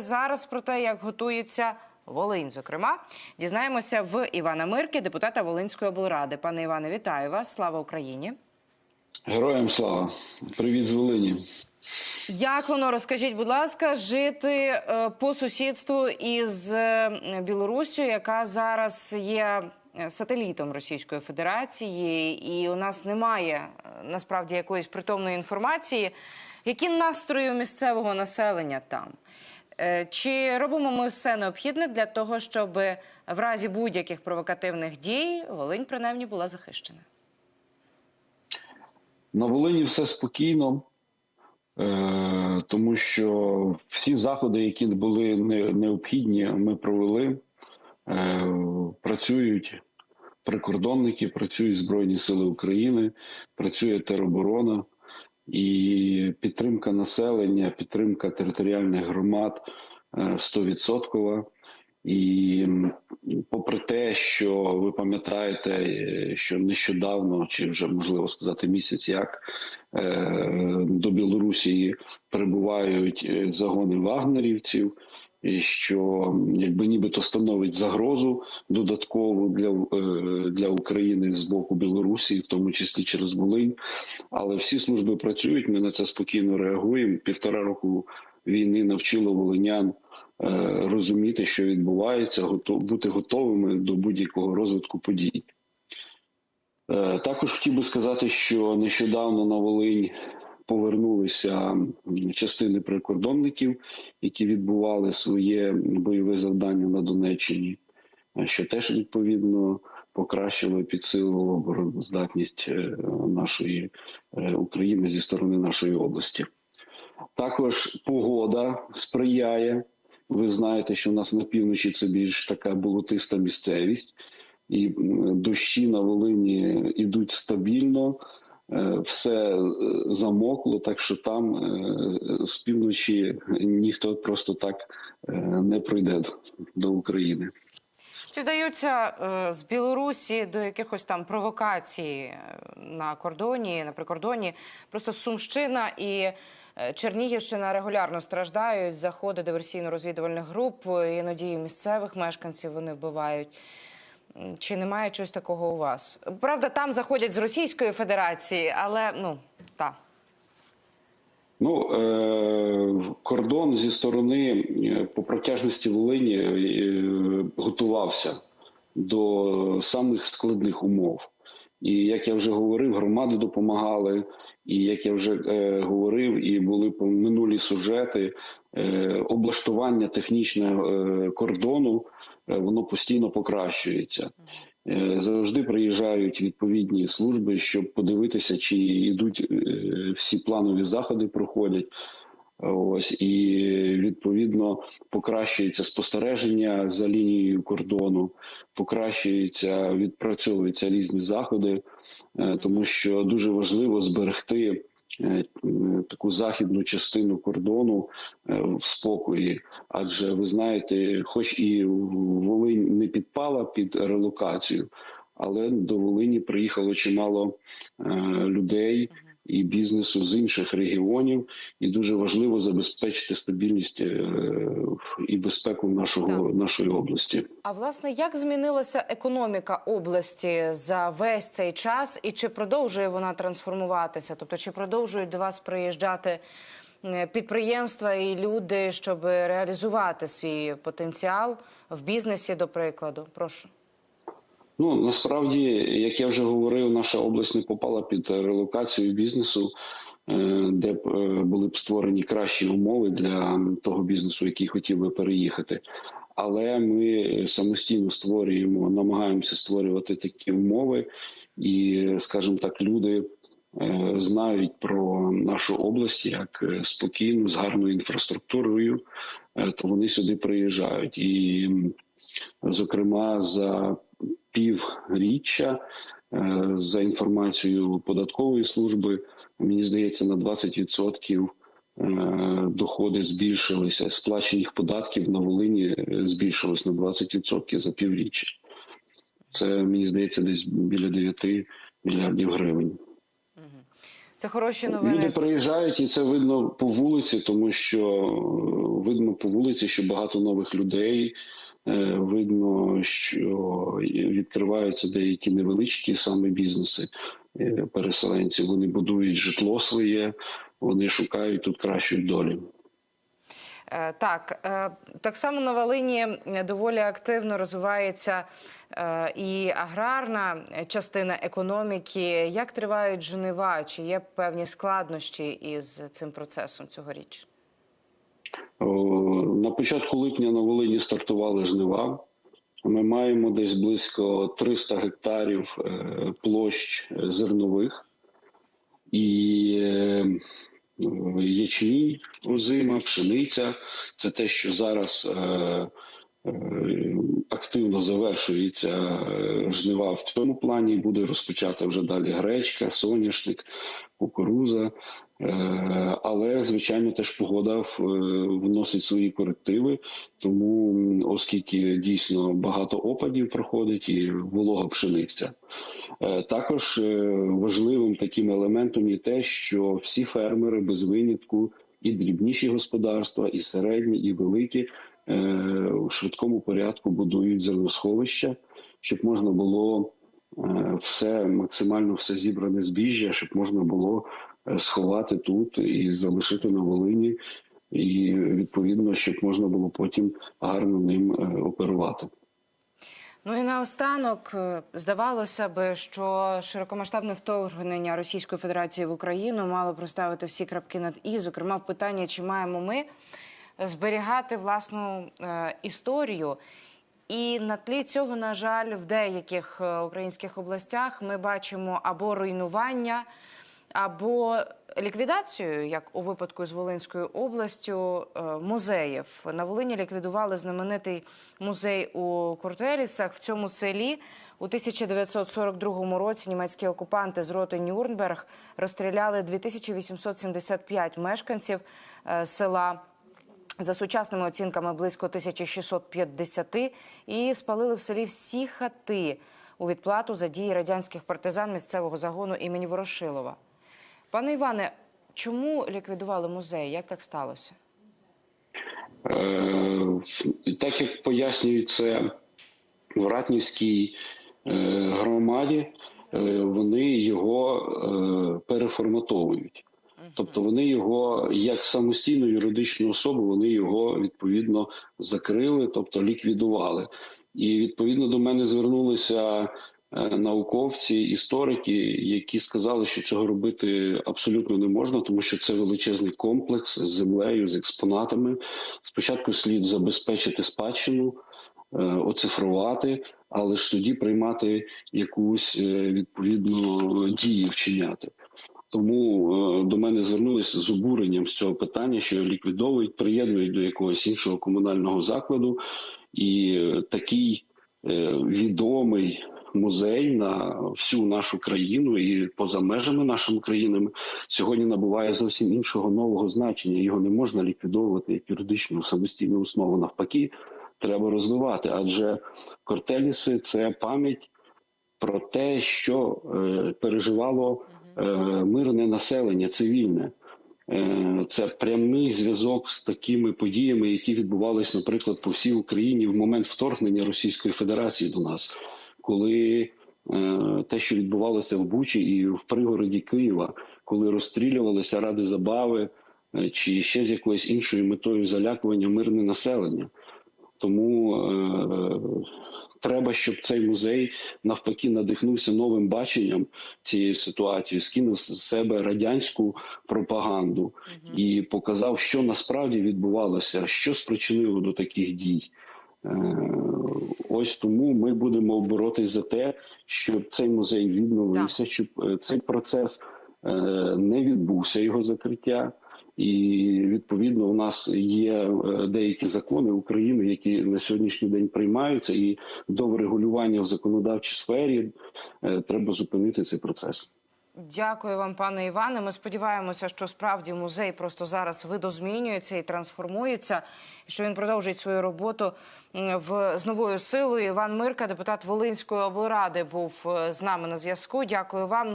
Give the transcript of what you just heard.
Зараз про те, як готується Волинь, зокрема, дізнаємося в Івана Мирки, депутата Волинської облради. Пане Іване, вітаю вас! Слава Україні! Героям слава! Привіт з Волині! Як воно розкажіть, будь ласка, жити е, по сусідству із е, яка зараз є е, сателітом Російської Федерації, і у нас немає насправді якоїсь притомної інформації, які настрої у місцевого населення там? Е, Чи робимо ми все необхідне для того, щоб в разі будь-яких провокативних дій Волинь принаймні була захищена? На Волині все спокійно, е, тому що всі заходи, які були не- необхідні, ми провели. Е, Працюють прикордонники, працюють Збройні Сили України, працює тероборона і підтримка населення, підтримка територіальних громад стовідсоткова, 100%. І попри те, що ви пам'ятаєте, е, що нещодавно, чи вже можливо сказати місяць, як е, до Білорусі прибувають е, загони вагнерівців, що якби нібито становить загрозу додаткову для, е, для України з боку Білорусі, в тому числі через Волинь. Але всі служби працюють. Ми на це спокійно реагуємо. Півтора року війни навчило волинян е, розуміти, що відбувається, бути готовими до будь-якого розвитку подій. Е, Також хотів би сказати, що нещодавно на Волинь повернулися частини прикордонників, які відбували своє бойове завдання на Донеччині, е, що теж відповідно покращило і підсилило обороноздатність е, нашої е, України зі сторони нашої області. Також погода сприяє. Ви знаєте, що у нас на півночі це більш така болотиста місцевість, і дощі на Волині йдуть стабільно, все е, замокло, так що там е, з півночі ніхто просто так е, не пройде до- України. Чи вдаються е, з Білорусі до якихось там провокацій е, на кордоні, на прикордоні? Просто Сумщина і е, Чернігівщина регулярно страждають заходи диверсійно-розвідувальних груп, е, іноді і місцевих мешканців вони вбивають. Чи немає чогось такого у вас? Правда, там заходять з Російської Федерації, але ну так. Ну, е, кордон зі сторони е, по протяжності Волині е, готувався до самих складних умов. І як я вже говорив, громади допомагали. І як я вже е, говорив, і були минулі сюжети, е, облаштування технічного е, кордону воно постійно покращується. Е, Завжди приїжджають відповідні служби, щоб подивитися, чи йдуть е, всі планові заходи проходять. Ось і відповідно покращується спостереження за лінією кордону, покращується, відпрацьовуються різні заходи, е, тому що дуже важливо зберегти е, таку західну частину кордону е, в спокої. Адже ви знаєте, хоч і Волинь не підпала під релокацію, але до Волині приїхало чимало е, людей і бізнесу з інших регіонів, і дуже важливо забезпечити стабільність е, і безпеку нашого нашої області. А власне, як змінилася економіка області за весь цей час, і чи продовжує вона трансформуватися? Тобто, чи продовжують до вас приїжджати е, підприємства і люди, щоб реалізувати свій потенціал в бізнесі, до прикладу? Прошу. Ну насправді, як я вже говорив, наша область не попала під релокацію бізнесу, е, де б е, були б створені кращі умови для того бізнесу, який хотів би переїхати. Але ми самостійно створюємо, намагаємося створювати такі умови, і, скажімо так, люди е, знають про нашу область як спокійну, з гарною інфраструктурою, то вони сюди приїжджають. І, зокрема, за півріччя е, за інформацією податкової служби, мені здається, на 20% е, доходи збільшилися. Сплачених податків на Волині е, збільшилось на 20% за півріччя. Це мені здається, десь біля 9 мільярдів гривень. Це хороші новини. Люди приїжджають, і це видно по вулиці, тому що видно по вулиці, що багато нових людей. Е, Видно, що відкриваються деякі невеличкі саме бізнеси е, переселенців. Вони будують житло своє, вони шукають тут кращої долі. Е, Так, так само на Волині доволі активно розвивається і аграрна частина економіки. Як тривають жнива? Чи є певні складнощі із цим процесом цьогоріч? О, Початку липня на Волині стартували жнива. Ми маємо десь близько 300 гектарів е, площ е, зернових і е, ячмінь, озима, пшениця. Це те, що зараз активно завершується е, жнива в цьому плані. Буде розпочата вже далі гречка, соняшник, кукуруза. Е, Але звичайно теж погода е, вносить свої корективи, тому оскільки дійсно багато опадів проходить і волога пшениця. Е, Також е, важливим таким елементом є те, що всі фермери без винятку, і дрібніші господарства, і середні, і великі е, в швидкому порядку будують зерносховища, щоб можна було е, все максимально все зібране збіжжя, щоб можна було е, сховати тут і залишити на Волині, і відповідно, щоб можна було потім гарно ним оперувати. Ну і наостанок здавалося би, що широкомасштабне вторгнення Російської Федерації в Україну мало проставити всі крапки над і, зокрема, питання, чи маємо ми зберігати власну е, історію. І на тлі цього, на жаль, в деяких е, українських областях ми бачимо або руйнування, або ліквідацію, як у випадку з Волинською областю, е, музеїв. На Волині ліквідували знаменитий музей у Куртелісах. В цьому селі у 1942 році німецькі окупанти з роти Нюрнберг розстріляли 2875 мешканців села. За сучасними оцінками близько 1650 і спалили в селі всі хати у відплату за дії радянських партизан місцевого загону імені Ворошилова. Пане Іване, чому ліквідували музей? Як так сталося? Е, Так як пояснюють це в Ратнівській е, громаді, е, вони його е, переформатовують. Тобто вони його як самостійну юридичну особу, вони його відповідно закрили, тобто ліквідували. І відповідно до мене звернулися е, науковці, історики, які сказали, що цього робити абсолютно не можна, тому що це величезний комплекс з землею, з експонатами. Спочатку слід забезпечити спадщину, е, оцифрувати, але ж тоді приймати якусь е, відповідну дію вчиняти. Тому е, до мене звернулися з обуренням з цього питання, що ліквідовують, приєднують до якогось іншого комунального закладу, і е, такий е, відомий музей на всю нашу країну і поза межами нашими країнами сьогодні набуває зовсім іншого нового значення. Його не можна ліквідовувати як юридичну самостійну основу. Навпаки, треба розвивати, адже кортеліси це пам'ять про те, що переживало мирне населення, цивільне. Е, Це прямий зв'язок з такими подіями, які відбувалися, наприклад, по всій Україні в момент вторгнення Російської Федерації до нас, коли е, те, що відбувалося в Бучі і в пригороді Києва, коли розстрілювалися ради забави е, чи ще з якоюсь іншою метою залякування мирне населення. Тому е, треба, щоб цей музей навпаки надихнувся новим баченням цієї ситуації, скинув з себе радянську пропаганду і показав, що насправді відбувалося, що спричинило до таких дій. Е, Ось тому ми будемо боротися за те, щоб цей музей відновився, щоб е, цей процес е, не відбувся його закриття. І відповідно у нас є е, деякі закони України, які на сьогоднішній день приймаються, і до врегулювання в законодавчій сфері е, треба зупинити цей процес. Дякую вам, пане Іване. Ми сподіваємося, що справді музей просто зараз видозмінюється і трансформується, що він продовжить свою роботу в з новою силою. Іван Мирка, депутат Волинської облради, був е, з нами на зв'язку. Дякую вам.